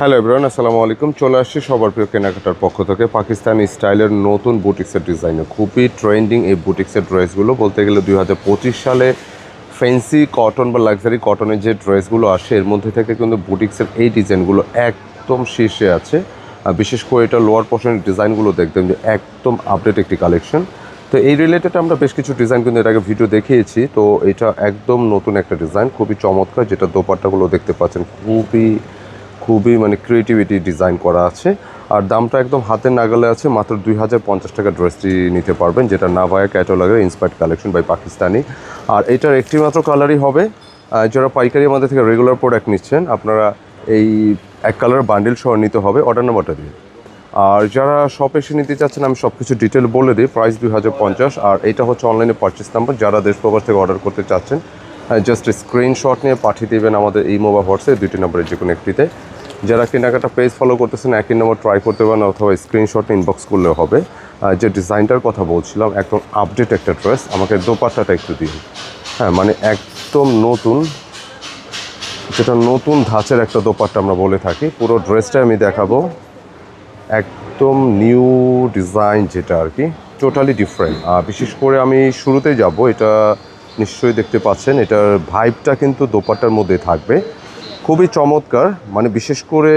Hello everyone আসসালামু আলাইকুম চলে আসছি সবার প্রিয় কেনাকাটার পক্ষ থেকে। পাকিস্তানি স্টাইলের নতুন বুটিক্সের ডিজাইনে। খুবই ট্রেন্ডিং এই বুটিক্সের ড্রেসগুলো। বলতে গেলে দুই হাজার পঁচিশ সালে ফ্যান্সি কটন বা লাক্সারি কটনের যে ড্রেসগুলো আসে, এর মধ্যে থেকে কিন্তু বুটিক্সের এই ডিজাইনগুলো একদম শীর্ষে আছে। আর বিশেষ করে এটা লোয়ার পোর্শনের ডিজাইনগুলো দেখতেন যে একদম আপডেট একটি কালেকশন তো এই রিলেটেড আমরা বেশ কিছু ডিজাইন কিন্তু এর আগে ভিডিও দেখিয়েছি। তো এটা একদম নতুন একটা ডিজাইন খুবই চমৎকার, যেটা দোপাট্টাগুলো দেখতে পাচ্ছেন। খুবই খুবই মানে ক্রিয়েটিভিটি ডিজাইন করা আছে। আর দামটা একদম হাতের নাগালে আছে, মাত্র দুই হাজার পঞ্চাশ টাকা ড্রেসটি নিতে পারবেন, যেটা নাভায়া ক্যাটালগের ইন্সপায়ার্ড কালেকশন বাই পাকিস্তানি আর এটার একটি মাত্র কালারই হবে যারা পাইকারি আমাদের থেকে রেগুলার প্রোডাক্ট নিচ্ছেন, আপনারা এই এক কালার বান্ডেল সহ নিতে হবে অর্ডার নাম্বারটা দিয়ে। আর যারা শপ এসে নিতে চাচ্ছেন, আমি সব কিছু ডিটেল বলে দিই প্রাইস দুই হাজার পঞ্চাশ, আর এটা হচ্ছে অনলাইনে পারচেস নাম্বার যারা দেশ প্রবাস থেকে অর্ডার করতে চাচ্ছেন জাস্ট স্ক্রিনশট নিয়ে পাঠিয়ে দেবেন আমাদের এই মোবাইল হোয়াটসঅ্যাপ দুইটি নম্বরের যে কোনো একটিতে। যারা কেনাকাটা পেজ ফলো করতেছেন, একই নম্বর ট্রাই করতে পারেন অথবা স্ক্রিনশট ইনবক্স করলেও হবে। যে ডিজাইনটার কথা বলছিলাম, একদম আপডেট একটা ড্রেস আমাকে দোপাট্টাটা একটু দিন। হ্যাঁ মানে একদম নতুন, যেটা নতুন ধাঁচের একটা দোপাট্টা আমরা বলে থাকি। পুরো ড্রেসটা আমি দেখাবো। একদম নিউ ডিজাইন যেটা আর কি টোটালি ডিফারেন্ট বিশেষ করে আমি শুরুতে যাব, এটা নিশ্চয়ই দেখতে পাচ্ছেন, এটার ভাইবটা কিন্তু দোপাট্টার মধ্যে থাকবে। খুবই চমৎকার মানে বিশেষ করে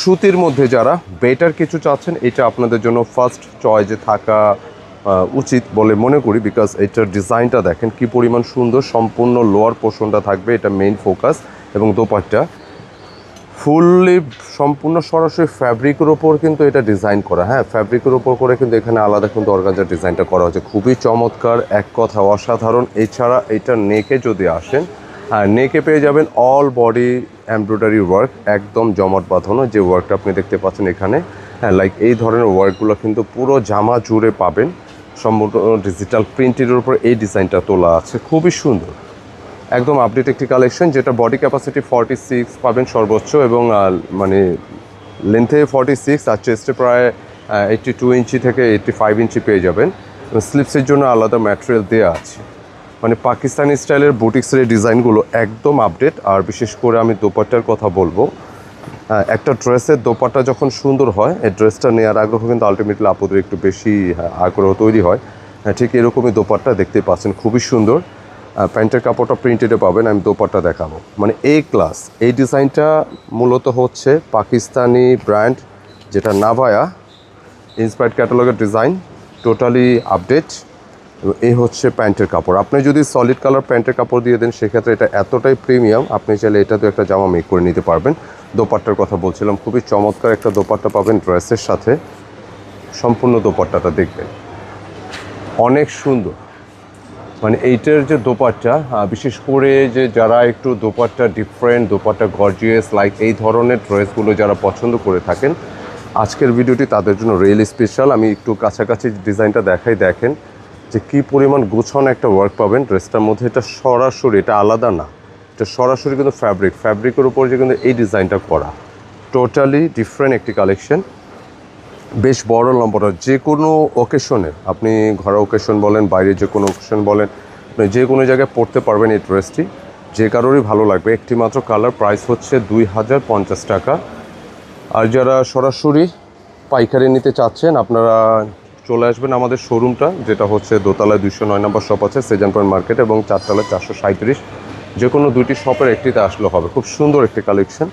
সুতির মধ্যে যারা বেটার কিছু চাচ্ছেন, এটা আপনাদের জন্য ফার্স্ট চয়েজে থাকা উচিত বলে মনে করি বিকজ এটার ডিজাইনটা দেখেন কি পরিমাণ সুন্দর, সম্পূর্ণ লোয়ার পোর্শনটা থাকবে, এটা মেইন ফোকাস এবং দোপাট্টা। ফুললি সম্পূর্ণ সরাসরি ফ্যাব্রিকের ওপর কিন্তু এটা ডিজাইন করা। হ্যাঁ ফ্যাব্রিকের ওপর করে কিন্তু এখানে আলাদা কিন্তু অর্গানজার ডিজাইনটা করা হচ্ছে খুবই চমৎকার, এক কথা অসাধারণ। এছাড়া এটা নেকে যদি আসেন হ্যাঁ নেকে পেয়ে যাবেন অল বডি এমব্রয়ডারি ওয়ার্ক একদম জমাট বাঁধানো যে ওয়ার্কটা আপনি দেখতে পাচ্ছেন এখানে। হ্যাঁ লাইক এই ধরনের ওয়ার্কগুলো কিন্তু পুরো জামা জুড়ে পাবেন। সম্পূর্ণ ডিজিটাল প্রিন্টের উপর এই ডিজাইনটা তোলা আছে। খুবই সুন্দর। একদম আপডেট একটি কালেকশন যেটা বডি ক্যাপাসিটি ফর্টি সিক্স পাবেন সর্বোচ্চ এবং মানে লেন্থে ফর্টি সিক্স আর চেস্টে প্রায় এইটটি টু ইঞ্চি থেকে এইটটি ফাইভ ইঞ্চি পেয়ে যাবেন। স্লিপসের জন্য আলাদা ম্যাটেরিয়াল দেওয়া আছে। মানে পাকিস্তানি স্টাইলের বুটিক্সের এই ডিজাইনগুলো একদম আপডেট আর বিশেষ করে আমি দোপাট্টার কথা বলব। একটা ড্রেসের দোপাট্টা যখন সুন্দর হয় এই ড্রেসটা নেওয়ার আগ্রহ কিন্তু আলটিমেটলি আপুদের একটু বেশি আগ্রহ তৈরি হয়। হ্যাঁ, ঠিক এরকমই দোপাট্টা দেখতে পাচ্ছেন খুবই সুন্দর। প্যান্টের কাপড়টা প্রিন্টেডে পাবেন, আমি দোপাট্টা দেখাবো। মানে এ ক্লাস এই ডিজাইনটা মূলত হচ্ছে পাকিস্তানি ব্র্যান্ড যেটা নাভায়া ইন্সপায়ার্ড ক্যাটালগের ডিজাইন টোটালি আপডেট এই হচ্ছে প্যান্টের কাপড়। আপনি যদি সলিড কালার প্যান্টের কাপড় দিয়ে দেন, সেক্ষেত্রে এটা এতটাই প্রিমিয়াম আপনি চাইলে এটা তো একটা জামা মেক করে নিতে পারবেন। দোপাট্টার কথা বলছিলাম, খুবই চমৎকার একটা দোপাট্টা পাবেন ড্রেসের সাথে। সম্পূর্ণ দোপাট্টাটা দেখবেন। অনেক সুন্দর। মানে এইটার যে দোপাট্টা বিশেষ করে যে যারা একটু dupatta different dupatta gorgeous like এই ধরনের ড্রেসগুলো যারা পছন্দ করে থাকেন, আজকের ভিডিওটি তাদের জন্য রিয়েলি স্পেশাল আমি একটু কাছাকাছি ডিজাইনটা দেখাই, দেখেন যে কি পরিমাণ গোছানো একটা ওয়ার্ক পাবেন। ড্রেসটার মধ্যে এটা সরাসরি, এটা আলাদা না, এটা সরাসরি কিন্তু ফ্যাব্রিক ফ্যাব্রিকের উপর যে কিন্তু এই ডিজাইনটা করা। টোটালি ডিফারেন্ট একটি কালেকশন বেশ বড় লম্বাটা যে কোনো ওকেশনে আপনি ঘরে ওকেশন বলেন, বাইরে যে কোনো ওকেশন বলেন, আপনি যে কোনো জায়গায় পড়তে পারবেন এই ড্রেসটি যে কারোরই ভালো লাগবে। একটি মাত্র কালার প্রাইস হচ্ছে দুই হাজার পঞ্চাশ টাকা। আর যারা সরাসরি পাইকারি নিতে চাচ্ছেন, আপনারা চলে আসবেন আমাদের শোরুমটা যেটা হচ্ছে দোতলায় দুশো নয় নম্বর শপ আছে, সেজান পয়েন্ট মার্কেট এবং চারতলায় চারশো সাঁত্রিশ যে কোনো দুইটি শপের একটিতে আসলে হবে। খুব সুন্দর একটি কালেকশন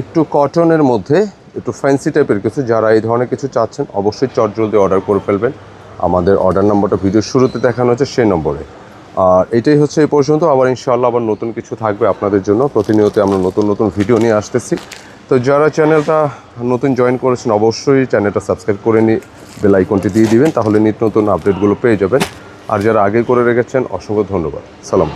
একটু কটনের মধ্যে একটু ফ্যান্সি টাইপের কিছু, যারা এই ধরনের কিছু চাচ্ছেন, অবশ্যই চট জলদি অর্ডার করে ফেলবেন। আমাদের অর্ডার নম্বরটা ভিডিওর শুরুতে দেখানো হচ্ছে সেই নম্বরে। আর এটাই হচ্ছে এই পর্যন্ত। আবার ইনশাআল্লাহ আবার নতুন কিছু থাকবে আপনাদের জন্য। প্রতিনিয়ত আমরা নতুন নতুন ভিডিও নিয়ে আসতেছি। তো যারা চ্যানেলটা নতুন জয়েন করেছেন, অবশ্যই চ্যানেলটা সাবস্ক্রাইব করে নিয়ে বেল আইকনটি দিয়ে দিবেন। তাহলে নিত্য নতুন আপডেটগুলো পেয়ে যাবেন। আর যারা আগে করে রেখেছেন, অসংখ্য ধন্যবাদ। সালাম